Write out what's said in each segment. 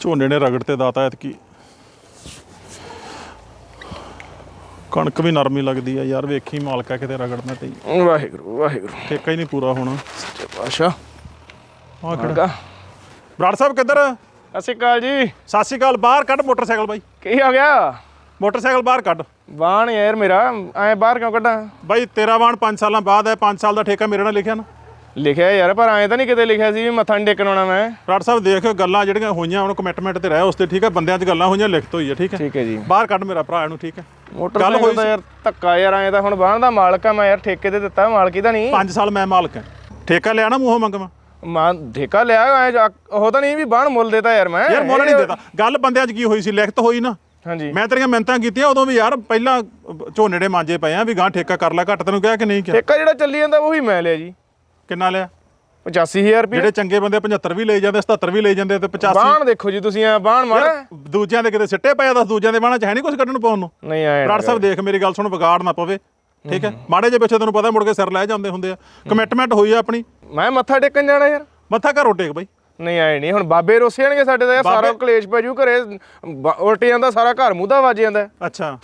ਝੋਨੇ ਨੇ ਰਗੜ ਤੇ ਦਾਤਾ ਐਤਕੀ। ਕਣਕ ਵੀ ਨਰਮੀ ਲੱਗਦੀ ਆ ਯਾਰ ਵੇਖੀ ਮਾਲਕਾ ਕਿਤੇ ਰਗੜਨਾ ਤੇ। ਵਾਹਿਗੁਰੂ ਵਾਹਿਗੁਰੂ। ਠੇਕਾ ਹੀ ਨਹੀਂ ਪੂਰਾ ਹੋਣਾ। ਸੱਚੇ ਪਾਤਸ਼ਾਹ। ਆ ਕਿਹੜਾ? ਬਰਾੜ ਸਾਹਿਬ ਕਿੱਧਰ? ਸਤਿ ਸ਼੍ਰੀ ਅਕਾਲ ਜੀ। ਸਤਿ ਸ਼੍ਰੀ ਅਕਾਲ ਬਾਹਰ ਕੱਢ ਮੋਟਰਸਾਈਕਲ ਬਾਈ। ਕੀ ਹੋ ਗਿਆ? ਮੋਟਰਸਾਈਕਲ ਬਾਹਰ ਕੱਢ। ਬਾਣ ਯਾਰ ਮੇਰਾ ਐ ਬਾਹਰ ਕਿਉਂ ਕੱਢਾਂ? ਬਾਈ ਤੇਰਾ ਵਾਣ 5 ਸਾਲਾਂ ਬਾਅਦ ਹੈ 5 ਸਾਲ ਦਾ ਠੇਕਾ ਮੇਰੇ ਨਾਲ ਲਿਖਿਆ ਨਾ। ਲਿਖਿਆ ਯਾਰ ਪਰ ਐ ਤਾਂ ਨਹੀਂ ਕਿਤੇ ਲਿਖਿਆ ਸੀ ਵੀ ਮੱਥਾ ਨਹੀਂ ਟੇਕਣ ਆਉਣਾ ਮੈਂ। ਬਰਾੜ ਸਾਹਿਬ ਦੇਖ ਗੱਲਾਂ ਜਿਹੜੀਆਂ ਹੋਈਆਂ ਹੁਣ ਕਮਿਟਮੈਂਟ ਤੇ ਰਹਿ ਉਸ ਤੇ ਠੀਕ ਹੈ? ਬੰਦਿਆਂ 'ਚ ਗੱਲਾਂ ਹੋਈਆਂ ਲਿਖਤ ਹੋਈ ਹੈ ਠੀਕ ਹੈ? ਠੀਕ ਹੈ ਜੀ। ਬਾਹਰ ਕੱਢ ਮੇਰਾ ਭਰਾ ਇਹਨੂੰ ਠੀਕ ਹੈ? ਮੋਟਰਸਾਈਕਲ ਦਾ ਯਾਰ ਧੱਕਾ ਯਾਰ ਐ ਤਾਂ ਹੁਣ ਬਾਣ ਦਾ ਮਾਲਕ ਆ ਮੈਂ ਯਾਰ ਠੇਕੇ ਤੇ ਦਿੱਤਾ ਮਾਲਕੀ ਦਾ ਨਹੀਂ। 5 ਸਾਲ ਮੈਂ ਮਾਲਕ ਹਾਂ। ਠੇਕਾ ਲਿਆ ਨਾ ਮੂੰਹੋਂ ਮੰਗਵਾ? ਮਾਂ ਠੇਕਾ ਲਿਆ ਐ ਜਾ- ਉਹ ਤਾਂ ਨਹੀਂ ਵੀ ਬਾਣ ਮੁੱਲ ਦੇਤਾ ਯਾਰ ਮੈਂ। ਯਾਰ ਮੁੱਲ ਨਹੀਂ ਦੇਤਾ। ਗੱਲ ਬੰਦਿਆਂ 'ਚ ਕੀ ਹੋਈ ਸੀ? ਲਿਖਤ ਹੋਈ ਨਾ। ਹਾਂਜੀ। ਮੈਂ ਤੇਰੀਆਂ ਮਿੰਤਾਂ ਕੀਤੀਆਂ ਉਦੋਂ ਵੀ ਯਾਰ ਪਹਿਲਾਂ ਝੋਨੇ ਦੇ ਮਾਂਜੇ ਪਏ ਆ ਵੀ ਗਾਂ ਠੇਕਾ ਕਰ ਲੈ ਘੱਟ ਤੈਨੂੰ ਕਿਹਾ ਕਿ ਨਹੀਂ ਕਿਹਾ? ਠੇਕਾ ਜਿਹੜਾ ਚੱਲੀ ਜਾਂਦਾ ਉਹੀ ਮੈਂ ਲਿਆ ਜੀ। ਕਿੰਨਾ ਲਿਆ? 85000 ਰੁਪਏ। ਜਿਹੜੇ ਚੰਗੇ ਬੰਦੇ 75 ਵੀ ਲਈ ਜਾਂਦੇ 77 ਵੀ ਲਈ ਜਾਂਦੇ ਤੇ 85 ਬਾਣ ਦੇਖੋ ਜੀ ਤੁਸੀਂ ਐ ਬਾਣ ਮਾਰਾ ਦੂਜਿਆਂ ਦੇ ਕਿਤੇ ਸਿੱਟੇ ਪਏ ਆ ਦੱਸ ਦੂਜਿਆਂ ਦੇ ਬਾਣਾ ਚ ਹੈ ਨਹੀਂ ਕੁਝ ਕੱਢਣ ਪਾਉਣ ਨੂੰ। ਨਹੀਂ ਆਏ ਬਰਾੜ ਸਾਹਿਬ ਦੇਖ ਮੇਰੀ ਗੱਲ ਸੁਣ ਵਿਗਾੜ ਨਾ ਪਵੇ ਠੀਕ ਹੈ? ਮਾੜੇ ਜੇ ਪਿੱਛੇ ਤੈਨੂੰ ਪਤਾ ਮੁੜ ਕੇ ਸਿਰ ਲੈ ਜਾਂਦੇ ਹੁੰਦੇ ਆ। ਕਮਿਟਮੈਂਟ ਹੋਈ ਆ ਆਪਣੀ। ਮੈਂ ਮੱਥਾ ਟੇਕਣ ਜਾਣਾ ਯਾਰ। ਮੱਥਾ ਘਰੋਂ ਟੇਕ ਬਾਈ। ਨਹੀਂ ਆਏ ਨਹੀਂ ਹੁਣ ਬਾਬੇ ਰੋਸਿਆਣਗੇ ਸਾਡੇ ਦਾ ਯਾਰ ਸਾਰਾ ਕਲੇਸ਼ ਪੈ ਜੂ ਘਰੇ। ਬ- ਉਲਟ ਜਾਂਦਾ ਸਾਰਾ ਘਰ ਮੂੰਦਾ ਵੱਜ ਜਾਂਦਾ। ਅੱਛਾ।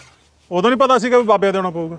ਉਦੋਂ ਨਹੀਂ ਪਤਾ ਸੀਗਾ ਵੀ ਬਾਬੇ ਦੇਣਾ ਪਊਗਾ।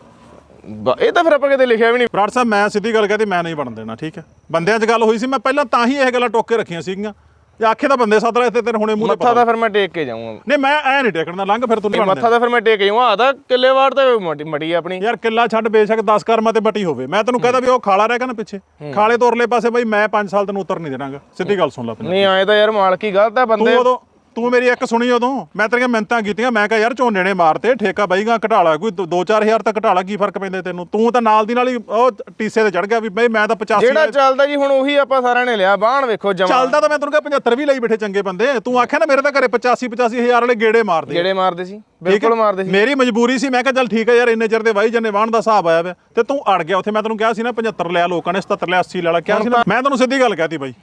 ਬ- ਇਹ ਤਾਂ ਫਿਰ ਆਪਾਂ ਕਿਤੇ ਲਿਖਿਆ ਵੀ ਨਹੀਂ। ਬਰਾੜ ਸਾਹਿਬ ਮੈਂ ਸਿੱਧੀ ਗੱਲ ਕਹਤੀ ਮੈਂ ਨਹੀਂ ਬਣ ਦੇਣਾ ਠੀਕ ਹੈ? ਬੰਦਿਆਂ 'ਚ ਗੱਲ ਹੋਈ ਸੀ ਮੈਂ ਪਹਿਲਾਂ ਤਾਂ ਹੀ ਇਹ ਗੱਲਾਂ ਟੋਕ ਕੇ ਰੱਖੀਆਂ ਸੀਗੀਆਂ। ਜੇ ਆਖੇ ਤਾਂ ਬੰਦੇ ਸੱਦ ਰਹੇ ਤੇ ਤੇਰੇ ਹੁਣੇ ਮੂੰਹ ਤੇ ਮੱਥਾ ਤਾਂ ਫਿਰ ਮੈਂ ਟੇਕ ਕੇ ਜਾਊਂਗਾ। ਨਹੀਂ ਮੈਂ ਐ ਨਹੀਂ ਟੇਕਣਾ ਲੰਘ ਫਿਰ ਤੂੰ ਨਹੀਂ ਬਣਦਾ ਮੱਥਾ ਤਾਂ ਫਿਰ ਮੈਂ ਟੇਕ ਜਾਊਂਗਾ। ਆ ਤਾਂ ਕਿੱਲੇਵਾੜ ਤੇ ਮਟੀ ਮਟੀ ਆ ਆਪਣੀ। ਯਾਰ ਕਿੱਲਾ ਛੱਡ ਬੇਸ਼ੱਕ 10 ਕਰਮਾਂ ਤੇ ਬਟੀ ਹੋਵੇ। ਮੈਂ ਤੈਨੂੰ ਕਹਦਾ ਵੀ ਉਹ ਖਾਲਾ ਰਹਿ ਗਿਆ ਨਾ ਪਿੱਛੇ। ਖਾਲੇ ਤੋਂ ਉਰਲੇ ਪਾਸੇ ਬਈ ਮੈਂ 5 ਸਾਲ ਤੈਨੂੰ ਉਤਰ ਨਹੀਂ ਦੇਣਾਗਾ। ਸਿੱਧੀ ਗੱਲ ਸੁਣ ਲੈ ਆਪਣੀ। ਨਹੀਂ ਆਏ ਤਾਂ ਯਾਰ ਮਾਲਕੀ ਗਲਤ ਆ ਬੰਦੇ ਤੂੰ ਉਦੋਂ ਤੂੰ ਮੇਰੀ ਇੱਕ ਸੁਣੀ ਉਦੋਂ? ਮੈਂ ਤੇਰੀਆਂ ਮਿੰਤਾਂ ਕੀਤੀਆਂ। ਮੈਂ ਕਿਹਾ ਯਾਰ ਝੋਨੇ ਨੇ ਮਾਰਤੇ ਠੇਕਾ ਬਾਈਗਾ ਘਟਾਲਾ ਕੋਈ 2-4000 ਤੱਕ ਘਟਾਲਾ ਕੀ ਫ਼ਰਕ ਪੈਂਦਾ ਤੈਨੂੰ? ਤੂੰ ਤਾਂ ਨਾਲ ਦੀ ਨਾਲ ਹੀ ਉਹ ਟੀਸੇ ਤੇ ਚੜ ਗਿਆ ਵੀ ਬਈ ਮੈਂ ਤਾਂ 85 ਜਿਹੜਾ ਚੱਲਦਾ ਜੀ ਹੁਣ ਉਹੀ ਆਪਾਂ ਸਾਰਿਆਂ ਨੇ ਲਿਆ। ਬਾਣ ਵੇਖੋ ਜਮਾ ਚੱਲਦਾ ਤਾਂ ਮੈਂ ਤੈਨੂੰ ਕਿਹਾ 75 ਵੀ ਲਈ ਬੈਠੇ ਚੰਗੇ ਬੰਦੇ। ਤੂੰ ਆਖਿਆ ਨਾ ਮੇਰੇ ਤਾਂ ਘਰੇ 85 85000 ਵਾਲੇ ਗੇੜੇ ਮਾਰਦੇ। ਜਿਹੜੇ ਮਾਰਦੇ ਸੀ? ਬਿਲਕੁਲ ਮਾਰਦੇ ਸੀ। ਮੇਰੀ ਮਜਬੂਰੀ ਸੀ ਮੈਂ ਕਿਹਾ ਚੱਲ ਠੀਕ ਹੈ ਯਾਰ ਇੰਨੇ ਚਿਰ ਦੇ ਵਾਈ ਜੰਨੇ ਵਾਹਣ ਦਾ ਹਿਸਾਬ ਆਇਆ ਵੇ। ਤੇ ਤੂੰ ਅੜ ਗਿਆ। ਉੱਥੇ ਮੈਂ ਤੈਨੂੰ ਕਿਹਾ ਸੀ ਨਾ 75 ਲਿਆ ਲੋਕਾਂ ਨੇ 77 ਲਿਆ 80 ਲੈ ਲਾ ਕਿਹਾ ਸੀ ਨਾ ਮੈਂ ਤੈਨੂੰ ਸਿੱਧੀ ਗੱਲ ਕਹਿਤੀ ਬਾਈ।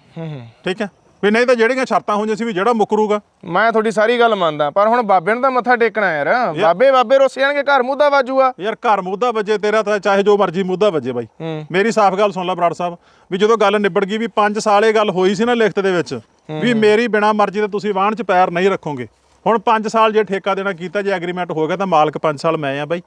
ਠੀਕ ਹੈ? ਵੀ ਨਹੀਂ ਤਾਂ ਜਿਹੜੀਆਂ ਸ਼ਰਤਾਂ ਹੋਈਆਂ ਸੀ ਵੀ ਜਿਹੜਾ ਮੁਕਰੂਗਾ। ਮੈਂ ਤੁਹਾਡੀ ਸਾਰੀ ਗੱਲ ਮੰਨਦਾ ਪਰ ਹੁਣ ਬਾਬੇ ਨੂੰ ਤਾਂ ਮੱਥਾ ਟੇਕਣਾ ਯਾਰ। ਬਾਬੇ ਬਾਬੇ ਰੋਸੇ ਜਾਣਗੇ ਘਰ ਮੂੰਦਾ ਵਾਜੂਗਾ ਯਾਰ ਘਰ ਮੁੱਦਾ ਵੱਜੇ ਤੇਰਾ ਤਾਂ ਚਾਹੇ ਜੋ ਮਰਜ਼ੀ ਮੁੱਦਾ ਵੱਜੇ ਬਾਈ। ਮੇਰੀ ਸਾਫ਼ ਗੱਲ ਸੁਣ ਲੈ ਬਰਾੜ ਸਾਹਿਬ ਵੀ ਜਦੋਂ ਗੱਲ ਨਿਬੜ ਗਈ ਵੀ 5 ਸਾਲ ਇਹ ਗੱਲ ਹੋਈ ਸੀ ਨਾ ਲਿਖਤ ਦੇ ਵਿੱਚ ਵੀ ਮੇਰੀ ਬਿਨਾ ਮਰਜ਼ੀ ਤੇ ਤੁਸੀਂ ਵਾਹਣ 'ਚ ਪੈਰ ਨਹੀਂ ਰੱਖੋਗੇ। ਹੁਣ 5 ਸਾਲ ਜੇ ਠੇਕਾ ਦੇਣਾ ਕੀਤਾ ਜੇ ਐਗਰੀਮੈਂਟ ਹੋ ਗਿਆ ਤਾਂ ਮਾਲਕ 5 ਸਾਲ ਮੈਂ ਆ ਬਾਈ।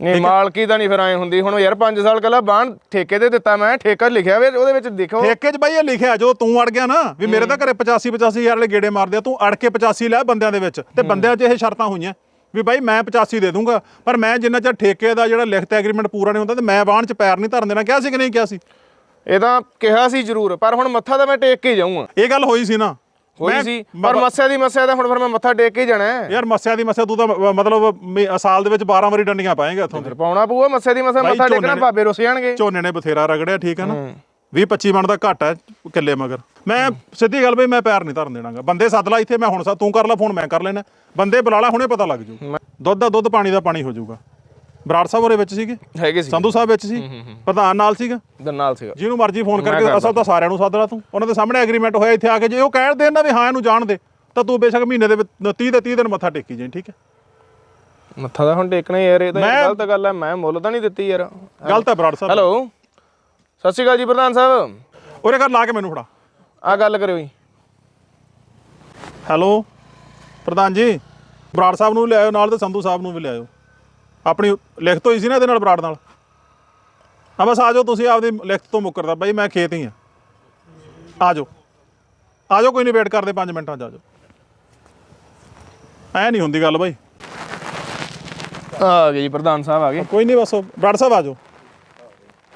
ਨਹੀਂ ਮਾਲਕੀ ਤਾਂ ਨਹੀਂ ਫਿਰ ਐ ਹੁੰਦੀ। ਹੁਣ ਯਾਰ 5 ਸਾਲ ਕੱਲਾ ਬਾਣ ਠੇਕੇ ਤੇ ਦਿੱਤਾ ਮੈਂ ਠੇਕਾ ਲਿਖਿਆ ਵੇ ਉਹਦੇ ਵਿੱਚ ਦੇਖੋ। ਠੇਕੇ 'ਚ ਬਾਈ ਇਹ ਲਿਖਿਆ ਜਦੋਂ ਤੂੰ ਅੜ ਗਿਆ ਨਾ ਵੀ ਮੇਰੇ ਤਾਂ ਘਰੇ 85 85 ਹਜ਼ਾਰ ਵਾਲੇ ਗੇੜੇ ਮਾਰਦੇ ਆ ਤੂੰ ਅੜ ਕੇ 85 ਲੈ ਬੰਦਿਆਂ ਦੇ ਵਿੱਚ। ਤੇ ਬੰਦਿਆਂ 'ਚ ਇਹ ਸ਼ਰਤਾਂ ਹੋਈਆਂ ਵੀ ਬਾਈ ਮੈਂ 85 ਦੇ ਦੂੰਗਾ ਪਰ ਮੈਂ ਜਿੰਨਾ ਚਿਰ ਠੇਕੇ ਦਾ ਜਿਹੜਾ ਲਿਖਤ ਐਗਰੀਮੈਂਟ ਪੂਰਾ ਨਹੀਂ ਹੁੰਦਾ ਤੇ ਮੈਂ ਵਾਹਣ 'ਚ ਪੈਰ ਨਹੀਂ ਧਰਨ ਦੇਣਾ। ਕਿਹਾ ਸੀ ਕਿ ਨਹੀਂ ਕਿਹਾ ਸੀ? ਇਹ ਤਾਂ ਕਿਹਾ ਸੀ ਜ਼ਰੂਰ ਪਰ ਹੁਣ ਮੱਥਾ ਤਾਂ ਮੈਂ ਟੇਕ ਕੇ ਜਾਊਂਗਾ। ਇਹ ਗੱਲ ਹੋਈ ਸੀ ਨਾ ਹੋਈ ਮੈਂ- ਸੀ ਪਰ ਮੱਸਿਆ ਦੀ ਮੱਸਿਆ ਤਾਂ ਹੁਣ ਫਿਰ ਮੈਂ ਮੱਥਾ ਟੇਕ ਕੇ ਹੀ ਜਾਣਾ ਹੈ। ਯਾਰ ਮੱਸਿਆ ਦੀ ਮੱਸਿਆ ਤੂੰ ਤਾਂ ਮ- ਮਤਲਬ ਮੇ- ਸਾਲ ਦੇ ਵਿੱਚ 12 ਵਾਰੀ ਡੰਡੀਆਂ ਪਾਏਗਾ ਇੱਥੋਂ ਫਿਰ ਪਾਉਣਾ ਪਊਗਾ ਮੱਸਿਆ ਦੀ ਮੱਸਿਆ ਬਾਈ ਮੱਥਾ ਝੋਨੇ ਟੇਕਣਾ ਨੇ- ਬਾਬੇ ਰੁੱਸ ਜਾਣਗੇ। ਝੋਨੇ ਨੇ ਬਥੇਰਾ ਰਗੜਿਆ ਠੀਕ ਹੈ ਨਾ? 20 25 ਮਣ ਦਾ ਘੱਟ ਹੈ ਕਿੱਲੇ ਮਗਰ। ਮੈਂ ਸਿੱਧੀ ਗੱਲ ਬਈ ਮੈਂ ਪੈਰ ਨਹੀਂ ਧਰਨ ਦੇਣਾਗਾ। ਬੰਦੇ ਸੱਦ ਲਾ ਇੱਥੇ ਮੈਂ ਹੁਣ ਸਾ ਤੂੰ ਕਰ ਲੈ ਫੋਨ ਮੈਂ ਕਰ ਲੈਣਾ ਬੰਦੇ ਬੁਲਾ ਲਾ ਹੁਣੇ ਪਤਾ ਲੱਗ ਜੂ। ਦੁੱਧ ਦਾ ਦੁੱਧ ਪਾਣੀ ਦਾ ਪਾਣੀ ਹੋ ਜਾਊਗਾ। ਬਰਾੜ ਸਾਹਿਬ ਉਹਦੇ ਵਿੱਚ ਸੀਗੇ? ਹੈਗੇ ਸੀ ਸੰਧੂ ਸਾਹਿਬ ਵਿੱਚ ਸੀ? ਪ੍ਰਧਾਨ ਨਾਲ ਸੀਗਾ? ਦੇ ਨਾਲ ਸੀਗਾ। ਜਿਹਨੂੰ ਮਰਜ਼ੀ ਫੋਨ ਕਰਕੇ ਅਸਲ ਤਾਂ ਸਾਰਿਆਂ ਨੂੰ ਸੱਦ ਲਾ ਤੂੰ। ਉਹਨਾਂ ਦੇ ਸਾਹਮਣੇ ਐਗਰੀਮੈਂਟ ਹੋਇਆ ਇੱਥੇ ਆ ਕੇ ਜੇ ਉਹ ਕਹਿਣ ਦੇਣ ਨਾ ਵੀ ਹਾਂ ਇਹਨੂੰ ਜਾਣ ਦੇ ਤਾਂ ਤੂੰ ਬੇਸ਼ੱਕ ਮਹੀਨੇ ਦੇ ਵਿੱਚ 30 ਦੇ 30 ਦਿਨ ਮੱਥਾ ਟੇਕੀ ਜਾਈਂ ਠੀਕ ਹੈ? ਮੱਥਾ ਤਾਂ ਹੁਣ ਟੇਕਣਾ ਯਾਰ ਇਹ ਤਾਂ ਗਲਤ ਗੱਲ ਹੈ। ਮੈਂ ਮੁੱਲ ਤਾਂ ਨਹੀਂ ਦਿੱਤੀ ਯਾਰ। ਗਲਤ ਹੈ ਬਰਾੜ ਸਾਹਿਬ। ਹੈਲੋ। ਸਤਿ ਸ਼੍ਰੀ ਅਕਾਲ ਜੀ ਪ੍ਰਧਾਨ ਸਾਹਿਬ। ਉਹਦੇ ਘਰ ਲਾ ਕੇ ਮੈਨੂੰ ਫੜਾ। ਆ ਗੱਲ ਕਰਿਓ ਜੀ। ਹੈਲੋ। ਪ੍ਰਧਾਨ ਜੀ ਬਰਾੜ ਸਾਹਿਬ ਨੂੰ ਵੀ ਲਿਆਇਓ ਨਾਲ ਤੇ ਸੰਧੂ ਸਾਹਿਬ ਨੂੰ ਵੀ ਲਿਆਇਓ। ਆਪਣੀ ਲਿਖਤ ਹੋਈ ਸੀ ਨਾ ਇਹਦੇ ਨਾਲ ਬਰਾੜ ਨਾਲ। ਆ ਬਸ ਆ ਜਾਓ ਤੁਸੀਂ ਆਪਦੀ ਲਿਖਤ ਤੋਂ ਮੁੱਕਰਦਾ। ਬਾਈ ਮੈਂ ਖੇਤ ਹੀ ਆ। ਆ ਜਾਓ। ਆ ਜਾਓ ਕੋਈ ਨਹੀਂ ਵੇਟ ਕਰਦੇ 5 ਮਿੰਟਾਂ ਚ ਆ ਜਾਓ। ਐ ਨਹੀਂ ਹੁੰਦੀ ਗੱਲ ਬਾਈ। ਆ ਗਏ ਜੀ ਪ੍ਰਧਾਨ ਸਾਹਿਬ ਆ ਗਏ। ਕੋਈ ਨਹੀਂ ਬਸ ਉਹ ਬਰਾੜ ਸਾਹਿਬ ਆ ਜਾਓ।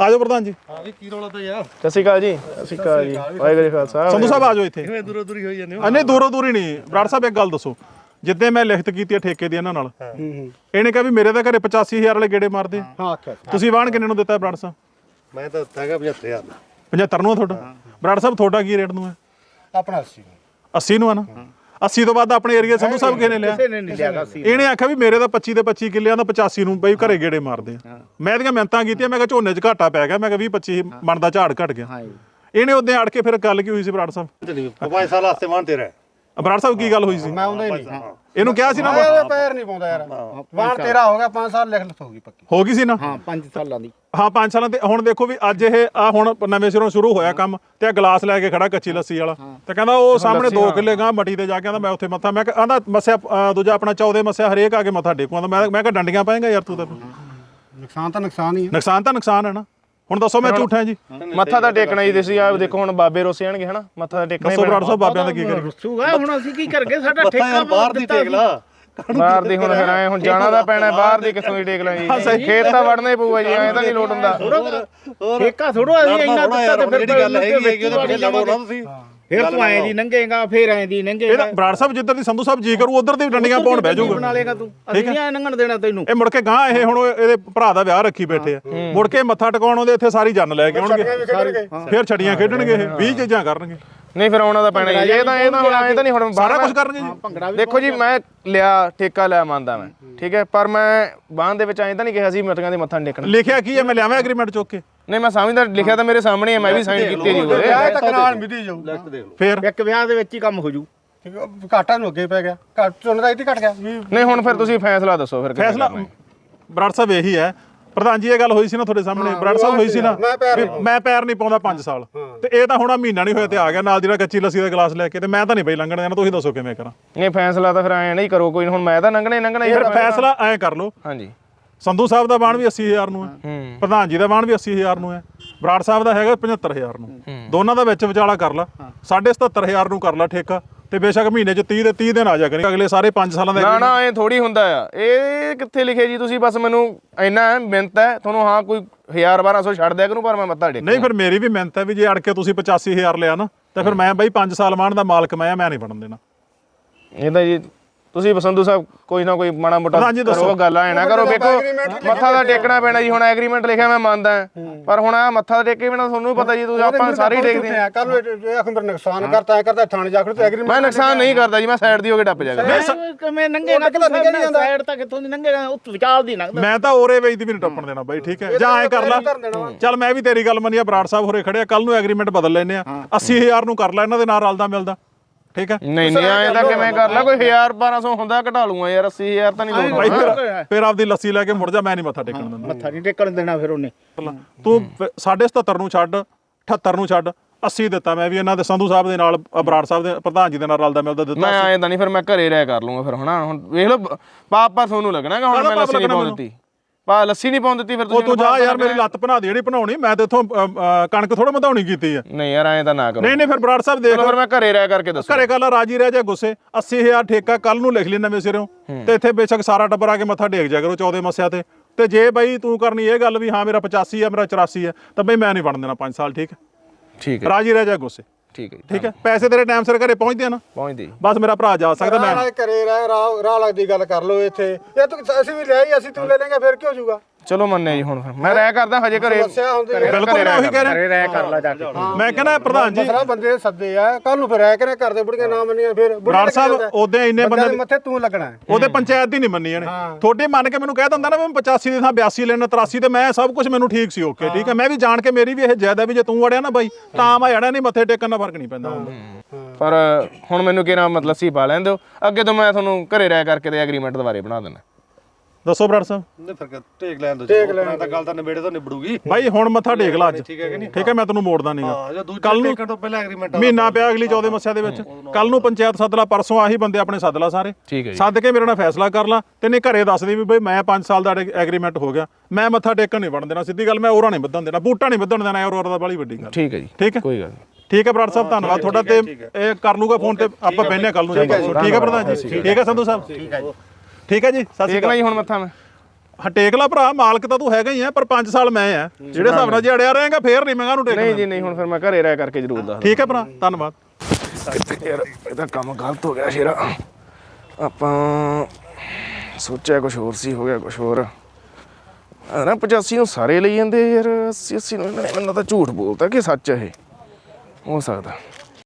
ਆ ਜਾਓ ਪ੍ਰਧਾਨ ਜੀ। ਹਾਂ ਵੀ ਕੀ ਰੌਲਾ ਤਾਂ ਯਾਰ। ਸਤਿ ਸ਼੍ਰੀ ਅਕਾਲ ਜੀ। ਸਤਿ ਸ਼੍ਰੀ ਅਕਾਲ ਜੀ। ਵਾਹਿਗੁਰੂ ਜੀ ਕਾ ਖਾਲਸਾ। ਸੰਧੂ ਸਾਹਿਬ ਆ ਜਾਓ ਇੱਥੇ। ਕਿਵੇਂ ਦੂਰੋਂ ਦੂਰੀ ਹੋਈ ਜਾਂਦੇ ਹੋ? ਨਹੀਂ ਦੂਰੋਂ ਦੂਰੀ ਨਹੀਂ। ਬਰਾੜ ਸਾਹਿਬ ਇੱਕ ਗੱਲ ਦੱਸੋ। ਜਿੱਦੇ ਮੈਂ ਲਿਖਤ ਕੀਤੀ ਹੈ ਠੇਕੇ ਦੀ ਇਹਨਾਂ ਨਾਲ। ਇਹਨੇ ਕਿਹਾ ਵੀ ਮੇਰੇ ਤਾਂ ਘਰੇ 85000 ਵਾਲੇ ਗੇੜੇ ਮਾਰਦੇ। ਆ। ਹਾਂ ਆਖਿਆ ਤੁਸੀਂ ਵਾਹਣ ਕਿੰਨੇ ਨੂੰ ਦਿੱਤਾ ਹੈ ਬਰਾੜ ਸਾਹਿਬ? ਮੈਂ ਤਾਂ ਦਿੱਤਾ ਹੈਗਾ 75000 ਦਾ। 75 ਨੂੰ ਆ ਤੁਹਾਡਾ? ਬਰਾੜ ਸਾਹਿਬ ਤੁਹਾਡਾ ਕੀ ਰੇਟ ਨੂੰ ਹੈ ਆਪਣਾ 80 80 ਨੂੰ ਆ ਨਾ? 80 ਤੋਂ ਬਾਅਦ ਆਪਣੇ ਏਰੀਆ ਸੰਧੂ ਸਾਹਿਬ ਕਿਹਨੇ ਲਿਆ? ਕਿਸੇ ਨੇ ਨਹੀਂ ਲਿਆ 80 ਇਹਨੇ ਆਖਿਆ ਵੀ ਮੇਰੇ ਤਾਂ 25 ਤੇ 25 ਕਿੱਲਿਆਂ ਦਾ 85 ਨੂੰ ਬਈ ਘਰੇ ਗੇੜੇ ਮਾਰਦੇ ਆ। ਮੈਂ ਇਹਦੀਆਂ ਮਿਹਨਤਾਂ ਕੀਤੀਆਂ ਮੈਂ ਕਿਹਾ ਝੋਨੇ 'ਚ ਘਾਟਾ ਪੈ ਗਿਆ ਮੈਂ ਕਿਹਾ 20 25 ਮਣ ਦਾ ਝਾੜ ਘਟ ਗਿਆ। ਇਹਨੇ ਉਹਦੇ ਅੜ ਕੇ ਫਿਰ ਗੱਲ ਕੀ ਹੋਈ ਸੀ ਬਰਾੜ ਸਾਹਿਬ? 5 ਸਾਲ ਵਾਸਤੇ ਮੰਨ ਤੇ ਰਹਿ। ਬਰਾੜ ਸਾਹਿਬ ਕੀ ਗੱਲ ਹੋਈ ਸੀ? ਮੈਂ ਆਉਂਦਾ ਹੀ ਨਹੀਂ। ਇਹਨੂੰ ਕਿਹਾ ਸੀ ਨਾ ਮੈਂ ਇਹਦੇ ਪੈਰ ਨਹੀਂ ਪਾਉਂਦਾ ਯਾਰ। ਵਾਣ ਤੇਰਾ ਹੋ ਗਿਆ 5 ਸਾਲ ਲਿਖ ਲਤ ਹੋ ਗਈ ਪੱਕੀ। ਹੋ ਗਈ ਸੀ ਨਾ? ਹਾਂ 5 ਸਾਲਾਂ ਦੀ। ਹਾਂ 5 ਸਾਲਾਂ ਤੇ ਹੁਣ ਦੇਖੋ ਵੀ ਅੱਜ ਇਹ ਆ ਹੁਣ ਨਵੇਂ ਸਿਰੋਂ ਸ਼ੁਰੂ ਹੋਇਆ ਕੰਮ ਤੇ ਆ ਗਲਾਸ ਲੈ ਕੇ ਖੜਾ ਕੱਚੀ ਲੱਸੀ ਵਾਲਾ। ਤੇ ਕਹਿੰਦਾ ਉਹ ਸਾਹਮਣੇ 2 ਕਿੱਲੇ ਗਾਂ ਮੱਟੀ ਤੇ ਜਾ ਕੇ ਆਂਦਾ ਮੈਂ ਉੱਥੇ ਮੱਥਾ ਮੈਂ ਕਹਿੰਦਾ ਮੱਸਿਆ ਦੂਜਾ ਆਪਣਾ 14 ਮੱਸਿਆ ਹਰੇਕ ਆ ਕੇ ਮੱਥਾ ਟੇਕੂਗਾ ਮੈਂ ਮੈਂ ਕਿਹਾ ਡੰਡੀਆਂ ਪਾਏਗਾ ਯਾਰ ਤੂੰ ਤਾਂ। ਨੁਕਸਾਨ ਤਾਂ ਨੁਕਸਾਨ ਹੀ ਹੈ ਨੁਕਸਾਨ ਤਾਂ ਨੁਕਸਾਨ ਹੈ ਨਾ। ਹੁਣ ਦੱਸੋ ਮੈਂ ਝੂਠਾ ਜੀ। ਮੱਥਾ ਤਾਂ ਟੇਕਣਾ ਹੀ ਸੀ ਆ। ਦੇਖੋ ਹੁਣ ਬਾਬੇ ਰੋਸੇ ਆਣਗੇ ਹਨਾ। ਮੱਥਾ ਤਾਂ ਟੇਕਣਾ ਹੀ ਦੱਸੋ ਬਰਾੜ ਸਾਹਿਬ ਬਾਬਿਆਂ ਦਾ ਕੀ ਕਰੀਏ? ਰੁੱਸੂਗਾ ਹੁਣ ਅਸੀਂ ਕੀ ਕਰਗੇ? ਸਾਡਾ ਠੇਕਾ ਬਾਹਰ ਦੀ ਟੇਕ ਲਾ। ਬਾਹਰ ਦੀ ਹੁਣ ਫਿਰ ਐ ਹੁਣ ਜਾਣਾ ਤਾਂ ਪੈਣਾ ਬਾਹਰ ਦੀ ਕਿੱਥੋਂ ਦੀ ਟੇਕ ਲਾਂ ਜੀ ਖੇਤ ਤਾਂ ਵੜਨਾ ਹੀ ਪਊਗਾ ਜੀ ਐਂ ਤਾਂ ਨਹੀਂ ਲੋਟ ਹੁੰਦਾ। ਠੇਕਾ ਥੋੜੋ ਅਸੀਂ ਇੰਨਾ ਦਿੱਤਾ ਤੇ ਫਿਰ ਜਿਹੜੀ ਗੱਲ ਹੈਗੀ ਹੈ ਕਿ ਉਹਦੇ ਪਿੱਛੇ ਲੜੋ ਨਾ ਤੁਸੀਂ ਫਿਰ ਤੂੰ ਐਂ ਦੀ ਨੰਗੇਗਾ ਫਿਰ ਐਂ ਦੀ ਇਹ ਨੰਗੇਗਾ। ਤਾਂ ਬਰਾੜ ਸਾਹਿਬ ਜਿੱਧਰ ਦੀ ਸੰਧੂ ਸਾਹਿਬ ਜੀ ਕਰੂ ਉਧਰ ਦੀ ਡੰਡੀਆਂ ਪਾਉਣ ਬਹਿ ਜਾਊਗਾ। ਬਣਾ ਲੇਗਾ ਤੂੰ। ਅਸੀਂ ਨਹੀਂ ਐਂ ਲੰਘਣ ਦੇਣਾ ਤੈਨੂੰ। ਇਹ ਮੁੜ ਕੇ ਗਾਂ ਇਹ ਹੁਣ ਉਹ ਇਹਦੇ ਭਰਾ ਦਾ ਵਿਆਹ ਰੱਖੀ ਬੈਠੇ ਆ। ਮੁੜ ਕੇ ਮੱਥਾ ਟਿਕਾਉਣ ਉਹਦੇ ਇੱਥੇ ਸਾਰੀ ਜੰਨ ਲੈ ਕੇ ਆਉਣਗੇ। ਫਿਰ ਛੜੀਆਂ ਖੇਡਣਗੇ ਇਹ। 20 ਚੀਜ਼ਾਂ ਕਰਨਗੇ। ਨਹੀਂ ਫਿਰ ਆਉਣਾ ਤਾਂ ਪੈਣਾ ਹੀ ਇਹ ਤਾਂ ਇਹ ਤਾਂ ਹੁਣ ਐਂ ਤਾਂ ਨਹੀਂ ਹੁਣ ਸਾਰਾ ਕੁਝ ਕਰਨਗੇ ਜੀ। ਦੇਖੋ ਜੀ ਮੈਂ ਲਿਆ ਠੇਕਾ ਲਿਆ ਮੰਨਦਾ ਮੈਂ ਠੀਕ ਹੈ? ਪਰ ਮੈਂ ਬਾਹਨ ਦੇ ਵਿੱਚ ਐਂ ਤਾਂ ਨਹੀਂ ਕਿਹਾ ਸੀ ਮਟਕਾਂ ਦੇ ਮੱਥਾ ਨਹੀਂ ਟੇਕਣਾ। ਲਿਖਿਆ ਕੀ ਹੈ? ਮੈਂ ਲਿਆਵਾਂ ਐਗਰੀਮੈਂਟ ਚੁੱਕ ਕੇ। ਨਹੀਂ ਮੈਂ ਸਮਝਦਾ ਲਿਖਿਆ ਤਾਂ ਮੇਰੇ ਸਾਹਮਣੇ ਹੈ ਮੈਂ ਵੀ ਸਾਈਨ ਕੀਤੀ ਜੀ ਉਹਦੇ। ਵਿਆਹ ਤੱਕ ਨਾਲ ਮਿਦੀ ਜਾਊ। ਫਿਰ? ਇੱਕ ਵਿਆਹ ਦੇ ਵਿੱਚ ਹੀ ਕੰਮ ਹੋ ਜੂ। ਠੀਕ ਹੈ, ਘਾਟਾ ਨੂੰ ਅੱਗੇ ਪੈ ਗਿਆ। ਘਾਟ ਚੁਣ ਦਾ ਇੱਥੇ ਘਟ ਗਿਆ। ਵੀ ਨਹੀਂ ਹੁਣ ਫਿਰ ਤੁਸੀਂ ਫੈਸਲਾ ਦੱਸੋ ਫਿਰ ਕਿਵੇਂ ਫੈਸਲਾ ਕਰਨਾ ਹੈ। ਬਰਾੜ ਸਾਹਿਬ ਇਹੀ ਹੈ ਪ੍ਰਧਾਨ ਜੀ ਇਹ ਗੱਲ ਹੋਈ ਸੀ ਨਾ ਤੁਹਾਡੇ ਸਾਹਮਣੇ ਬਰਾੜ ਸਾਹਿਬ ਹੋਈ ਸੀ ਨਾ ਮੈਂ ਪੈਰ ਵੀ ਮੈਂ ਪੈਰ ਨਹੀਂ ਪਾਉਂਦਾ 5 ਸਾਲ। ਤੇ ਇਹ ਤਾਂ ਹੁਣ ਆਹ ਮਹੀਨਾ ਨਹੀਂ ਹੋਇਆ ਤੇ ਆ ਗਿਆ ਨਾਲ ਜਿਹੜਾ ਕੱਚੀ ਲੱਸੀ ਦਾ ਗਲਾਸ ਲੈ ਕੇ ਤੇ ਮੈਂ ਤਾਂ ਨਹੀਂ ਬਈ ਲੰਘਣ ਦੇਣਾ ਤੁਸੀਂ ਦੱਸੋ ਕਿਵੇਂ ਕਰਾਂ। ਨਹੀਂ ਫੈਸਲਾ ਤਾਂ ਫਿਰ ਐਂ ਨਹੀਂ ਕਰੋ ਕੋਈ ਹੁਣ ਮੈਂ ਤਾਂ ਲੰਘਣਾ ਹੀ ਲੰਘਣਾ ਹੀ ਫਿਰ ਫੈਸਲਾ ਐਂ ਕਰ ਲਓ। ਹਾਂਜੀ। ਸੰਧੂ ਸਾਹਿਬ ਦਾ ਬਾਣ ਵੀ 80000 ਨੂੰ ਹੈ ਹੂੰ। ਪ੍ਰਧਾਨ ਜੀ ਦਾ ਬਾਣ ਵੀ 80000 ਨੂੰ ਹੈ ਬਰਾੜ ਸਾਹਿਬ ਦਾ ਹੈਗਾ 75000 ਨੂੰ। ਦੋਨਾਂ ਦਾ ਵਿੱਚ ਵਿਚਾਲਾ ਕਰ ਲਾ 77500 ਨੂੰ ਕਰ ਲਾ ਠੇਕਾ। ਤੇ ਬੇਸ਼ੱਕ ਮਹੀਨੇ ਚ 30 ਦੇ 30 ਦਿਨ ਆ ਜਾ ਕਰੇ। ਅਗਲੇ ਸਾਰੇ 5 ਸਾਲਾਂ ਦਾ ਨਾ ਨਾ ਐ ਥੋੜੀ ਹੁੰਦਾ ਆ। ਇਹ ਕਿੱਥੇ ਲਿਖਿਆ ਜੀ ਤੁਸੀਂ? ਬਸ ਮੈਨੂੰ ਇੰਨਾ ਮਿਹਨਤ ਹੈ। ਤੁਹਾਨੂੰ ਹਾਂ ਕੋਈ 1000 1200 ਛੱਡ ਦਿਆ ਕਰੂੰ ਪਰ ਮੈਂ ਮੱਥਾ ਟੇਕ ਨਹੀਂ ਫਿਰ ਮੇਰੀ ਵੀ ਮਿਹਨਤ ਹੈ ਵੀ ਜੇ ਅੜ ਕੇ ਤੁਸੀਂ 85000 ਲਿਆ ਨਾ ਤੇ ਫਿਰ ਮੈਂ ਬਈ 5 ਸਾਲ ਮਾਣ ਦਾ ਮਾਲਕ ਮੈਂ ਆ ਮੈਂ ਨਹੀਂ ਬਣਨ ਦੇਣਾ। ਇਹ ਤਾਂ ਜੀ ਤੁਸੀਂ ਬਸੰਦੂ ਸਾਹਿਬ ਕੋਈ ਨਾ ਕੋਈ ਮਾੜਾ ਮੋਟਾ ਦੱਸੋ। ਕਰੋ ਗੱਲ ਐ ਨਾ ਕਰੋ ਵੇਖੋ ਮੱਥਾ ਤਾਂ ਟੇਕਣਾ ਪੈਣਾ ਜੀ ਹੁਣ ਐਗਰੀਮੈਂਟ ਲਿਖਿਆ ਮੈਂ ਮੰਨਦਾ ਪਰ ਹੁਣ ਆ ਮੱਥਾ ਟੇਕੇ ਬਿਨਾ ਤੁਹਾਨੂੰ ਪਤਾ ਜੀ ਤੁਸੀਂ ਆਪਾਂ ਸਾਰੇ ਹੀ ਟੇਕਦੇ ਆ ਕੱਲ ਨੂੰ ਆਖ ਮੇਰੇ ਨੁਕਸਾਨ ਕਰਤਾ ਹੈ ਕਰਤਾ ਥਾਣੇ ਜਾ ਕੇ ਤੇ ਐਗਰੀਮੈਂਟ ਮੈਂ ਨੁਕਸਾਨ ਨਹੀਂ ਕਰਦਾ ਜੀ ਮੈਂ ਸਾਈਡ ਦੀ ਹੋ ਕੇ ਟੱਪ ਜਾਗਾ। ਕਿਵੇਂ ਨੰਗੇਗਾ ਤੂੰ ਸਾਈਡ ਤੱਕ ਕਿੱਥੋਂ ਦੀ ਨੰਗੇਗਾ ਉਹ ਵਿਚਾਲ ਦੀ ਲੰਘਦਾ। ਮੈਂ ਤਾਂ ਔਰੇ ਵੇਚ ਦੀ ਵੀ ਨਹੀਂ ਟੱਪਣ ਦੇਣਾ ਬਾਈ ਠੀਕ ਹੈ। ਜਾਂ ਐ ਕਰ ਲਾ। ਚੱਲ ਮੈਂ ਵੀ ਤੇਰੀ ਗੱਲ ਮੰਨੀ ਆ ਬਰਾੜ ਸਾਹਿਬ ਹੋਰੇ ਖੜੇ ਆ ਕੱਲ ਨੂੰ ਐਗਰੀਮੈਂਟ ਬਦਲ ਲੈਨੇ ਆ। 80000 ਨੂੰ ਕਰ ਲੈ ਇਹਨਾਂ ਦੇ ਨਾਲ ਰਲਦਾ ਮਿਲਦਾ। ਠੀਕ ਹੈ? ਨਹੀਂ ਨਹੀਂ ਐਂ ਤਾਂ ਕਿਵੇਂ ਕਰ ਲਾ? ਕੋਈ 1000 1200 ਹੁੰਦਾ ਘਟਾ ਲੂੰਗਾ ਯਾਰ 80000 ਤਾਂ ਨਹੀਂ ਲੋੜ। ਫਿਰ ਫਿਰ ਆਪਦੀ ਲੱਸੀ ਲੈ ਕੇ ਮੁੜ ਜਾ ਮੈਂ ਨਹੀਂ ਮੱਥਾ ਟੇਕਣ ਦਿੰਦਾ। ਮੱਥਾ ਨਹੀਂ ਟੇਕਣ ਦੇਣਾ ਫਿਰ ਉਹਨੇ। ਤੂੰ 77 ਨੂੰ ਛੱਡ 78 ਨੂੰ ਛੱਡ 80 ਦਿੱਤਾ ਮੈਂ ਵੀ ਇਹਨਾਂ ਦੇ ਸੰਧੂ ਸਾਹਿਬ ਦੇ ਨਾਲ ਅ, ਬਰਾੜ ਸਾਹਿਬ ਦੇ ਪ੍ਰਧਾਨ ਜੀ ਦੇ ਨਾਲ ਰਲਦਾ ਮਿਲਦਾ ਦਿੱਤਾ ਮੈਂ ਐਂ ਤਾਂ ਨਹੀਂ ਫਿਰ ਮੈਂ ਘਰੇ ਰਹਿ ਕਰ ਲੂੰਗਾ ਫਿਰ ਹਣਾ ਹੁਣ ਵੇਖ ਲਓ ਪਾਪ ਤੁਹਾਨੂੰ ਲੱਗਣਾ ਕਿ ਹੁਣ ਮੈਂ ਲੱਸੀ ਨਹੀਂ ਦਿੱਤੀ। ਪਾ ਲੱਸੀ ਨਹੀਂ ਪਾਉਣ ਦਿੱਤੀ ਫਿਰ ਉਹ ਤੁਸੀਂ ਤੂੰ ਜਾ ਯਾਰ ਮੇਰੀ ਲੱਤ ਬਣਾ ਦੀ ਜਿਹੜੀ ਬਣਾਉਣੀ ਮੈਂ ਤੇ ਇਥੋਂ ਕਣਕ ਥੋੜਾ ਵਧਾਉਣੀ ਕੀਤੀ ਆ ਨਹੀਂ ਯਾਰ ਐਂ ਤਾਂ ਨਾ ਕਰੋ। ਨਹੀਂ ਨਹੀਂ ਫਿਰ ਬਰਾੜ ਸਾਹਿਬ ਦੇਖ। ਚਲੋ ਫਿਰ ਮੈਂ ਘਰੇ ਰਹਿ ਕਰਕੇ ਦੱਸੋ। ਘਰੇ ਕੱਲ ਰਾਜੀ ਰਹਿ ਜਾ ਗੁੱਸੇ। 80000 ਠੇਕਾ ਕੱਲ ਨੂੰ ਲਿਖ ਲਈ ਨਵੇਂ ਸਿਰੋਂ। ਤੇ ਇੱਥੇ ਬੇਸ਼ੱਕ ਸਾਰਾ ਟੱਬਰ ਆ ਕੇ ਮੱਥਾ ਟੇਕ ਜਾ ਕਰੋ 14 ਮੱਸਿਆ ਤੇ। ਤੇ ਜੇ ਬਈ ਤੂੰ ਕਰਨੀ ਇਹ ਗੱਲ ਵੀ ਹਾਂ ਮੇਰਾ 85 ਆ ਮੇਰਾ 84 ਆ ਤਾਂ ਬਈ ਮੈਂ ਨਹੀਂ ਬਣਨ ਦੇਣਾ 5 ਸਾਲ ਠੀਕ ਹੈ? ਠੀਕ ਹੈ। ਰਾਜੀ ਰਹਿ ਜਾ ਗੁੱਸੇ। ਠੀਕ ਹੈ ਠੀਕ ਹੈ? ਪੈਸੇ ਤੇਰੇ ਟਾਈਮ ਸਿਰ ਘਰੇ ਪਹੁੰਚਦੇ ਆ ਨਾ? ਪਹੁੰਚਦੀ ਬਸ ਮੇਰਾ ਭਰਾ ਜਾ ਸਕਦਾ ਮੈਂ। ਰਾਹ ਰਾਹ ਰਾਹ ਲੱਗਦੀ ਗੱਲ ਕਰ ਲਓ ਇੱਥੇ। ਇਹ ਤੂੰ ਅਸੀਂ ਵੀ ਲੈ ਹੀ ਅਸੀਂ ਤੂੰ ਲੈ ਲੇਗਾ ਫਿਰ ਕੀ ਹੋ ਜਾਊਗਾ? ਚਲੋ ਮੰਨੇ ਜੀ ਹੁਣ ਫਿਰ। ਮੈਂ ਰਹਿ ਕਰਦਾ ਹਜੇ ਘਰੇ। ਸਮੱਸਿਆ ਹੁੰਦੀ ਹੈ ਬਿਲਕੁਲ ਮੈਂ ਉਹੀ ਕਹਿ ਰਿਹਾ। ਘਰੇ ਰਹਿ ਕਰ ਲਾ ਜਾ ਕੇ। ਮੈਂ ਕਹਿੰਦਾ ਪ੍ਰਧਾਨ ਜੀ। ਮਸਲਾ ਬੰਦੇ ਸੱਦੇ ਆ। ਕੱਲ ਨੂੰ ਫਿਰ ਰਹਿ ਕੇ ਕਰਦੇ ਬੁੜੀਆਂ ਨਾ ਮੰਨੀਆਂ ਫਿਰ ਬਰਾੜ ਸਾਹਿਬ ਉਹਦੇ ਇੰਨੇ ਬੰਦੇ ਮੱਥੇ ਤੂੰ ਲੱਗਣਾ ਹੈ। ਉਹਦੇ ਪੰਚਾਇਤ ਦੀ ਨਹੀਂ ਮੰਨੀ ਇਹਨੇ ਤੁਹਾਡੇ ਮੰਨ ਕੇ ਮੈਨੂੰ ਕਹਿ ਦਿੰਦਾ ਨਾ ਵੀ ਮੈਂ 85 ਦੀ ਥਾਂ 82 ਲੈਣਾ 83 ਤੇ ਮੈਂ ਸਭ ਕੁਝ ਮੈਨੂੰ ਠੀਕ ਸੀ ਓਕੇ ਠੀਕ ਹੈ? ਮੈਂ ਵੀ ਜਾਣ ਕੇ ਮੇਰੀ ਵੀ ਇਹ ਜਾਇਦਾ ਵੀ ਜੇ ਤੂੰ ਅੜਿਆ ਨਾ ਬਾਈ ਤਾਂ ਮੈਂ ਅੜਿਆ ਨਹੀਂ ਮੱਥੇ ਟੇਕਣ ਦਾ ਫ਼ਰਕ ਨਹੀਂ ਪੈਂਦਾ ਪਰ ਹੁਣ ਮੈਨੂੰ ਕਿਹੜਾ ਮਤਲਬ ਲੱਸੀ ਪਾ ਲੈਣ ਦਿਓ। ਅੱਗੇ ਤੋਂ ਮੈਂ ਤੁਹਾਨੂੰ ਘਰੇ ਰਹਿ ਕਰਕੇ ਤੇ ਐਗਰੀਮੈਂਟ ਦੁਬਾਰੇ ਬਣਾ ਦੇਣਾ ਦੱਸੋ ਬਰਾੜ ਸਾਹਿਬ। ਨਹੀਂ ਫਿਰ ਟੇਕ ਲੈਣ ਦੋ ਟੇਕ ਲੈਣ ਤਾਂ ਗੱਲ ਤਾਂ ਨਵੇੜੇ ਤੋਂ ਨਿਬੜੂਗੀ। ਬਾਈ ਹੁਣ ਮੱਥਾ ਟੇਕ ਲਾ ਅੱਜ। ਠੀਕ ਹੈ ਕਿ ਨਹੀਂ? ਠੀਕ ਹੈ ਮੈਂ ਤੈਨੂੰ ਮੋੜਦਾ ਨਹੀਂਗਾ ਹਾਂ ਜੇ ਦੂਜੇ ਕੱਲ ਨੂੰ ਟੇਕਣ ਤੋਂ ਪਹਿਲਾਂ ਐਗਰੀਮੈਂਟ ਮਹੀਨਾ ਪਿਆ ਅਗਲੀ 14 ਮੱਸਿਆ ਦੇ ਵਿੱਚ। ਕੱਲ ਨੂੰ ਪੰਚਾਇਤ ਸੱਦ ਲਾ ਪਰਸੋਂ ਆਹੀ ਬੰਦੇ ਆਪਣੇ ਸੱਦ ਲਾ ਸਾਰੇ। ਠੀਕ ਹੈ ਜੀ। ਸੱਦ ਕੇ ਮੇਰੇ ਨਾਲ ਫੈਸਲਾ ਕਰ ਲਾ। ਤੇ ਨੇ ਘਰੇ ਦੱਸ ਦੇ ਵੀ ਬਈ ਮੈਂ 5 ਸਾਲ ਦਾ ਐਗਰੀਮੈਂਟ ਹੋ ਗਿਆ। ਮੈਂ ਮੱਥਾ ਟੇਕਣ ਨਹੀਂ ਵੜਨ ਦੇਣਾ ਸਿੱਧੀ ਗੱਲ ਮੈਂ ਔਰਾ ਨਹੀਂ ਵਧਣ ਦੇਣਾ। ਬੂਟਾ ਨਹੀਂ ਵਧਣ ਦੇਣਾ ਔਰ ਦਾ ਬੜੀ ਵੱਡੀ ਗੱਲ। ਠੀਕ ਹੈ ਜੀ ਠੀਕ ਹੈ? ਕੋਈ ਗੱਲ ਨਹੀਂ। ਠੀਕ ਹੈ ਬਰਾੜ ਸਾਹਿਬ ਧੰਨਵਾਦ ਤੁਹਾਡਾ। ਤੇ ਇਹ ਕਰ ਲੂਗਾ ਫੋਨ ਤੇ ਆਪਾਂ ਬਹਿਨੇ ਕੱਲ ਨੂੰ ਠੀਕ ਹੈ ਪ੍ਰਧਾਨ ਜੀ? ਠੀਕ ਹੈ ਸੰਧੂ ਸਾਹਿਬ? ਠੀਕ ਹੈ ਜੀ। ਠੀਕ ਹੈ ਜੀ? ਸਤਿ ਸ਼੍ਰੀ ਠੀਕ ਨਾ ਜੀ ਹੁਣ ਮੱਥਾ ਮੈਂ। ਹਾਂ ਟੇਕ ਲਾ ਭਰਾ ਮਾਲਕ ਤਾਂ ਤੂੰ ਹੈਗਾ ਹੀ ਆ ਪਰ 5 ਸਾਲ ਮੈਂ ਆ। ਜਿਹੜੇ ਹਿਸਾਬ ਨਾਲ ਜੇ ਅੜਿਆ ਰਹੇਗਾ ਫੇਰ ਨਹੀਂ ਮੈਂ ਕਾਹਨੂੰ ਨਹੀਂ ਟੇਕਣਾ ਜੀ ਨਹੀਂ ਹੁਣ ਫਿਰ ਮੈਂ ਘਰੇ ਰਹਿ ਕਰਕੇ ਜ਼ਰੂਰ ਦੱਸ ਠੀਕ ਹੈ ਭਰਾ ਧੰਨਵਾਦ। ਯਾਰ ਇਹਦਾ ਕੰਮ ਗਲਤ ਹੋ ਗਿਆ ਸ਼ੇਰਾ। ਆਪਾਂ ਸੋਚਿਆ ਕੁਝ ਹੋਰ ਸੀ ਹੋ ਗਿਆ ਕੁਝ ਹੋਰ। ਆ ਨਾ 85 ਨੂੰ ਸਾਰੇ ਲਈ ਜਾਂਦੇ ਯਾਰ 80 80 ਨੂੰ ਇਹਨਾਂ ਨੇ ਮੈਨੂੰ ਤਾਂ ਝੂਠ ਬੋਲਤਾ ਕਿ ਸੱਚ ਹੈ ਇਹ। ਹੋ ਸਕਦਾ।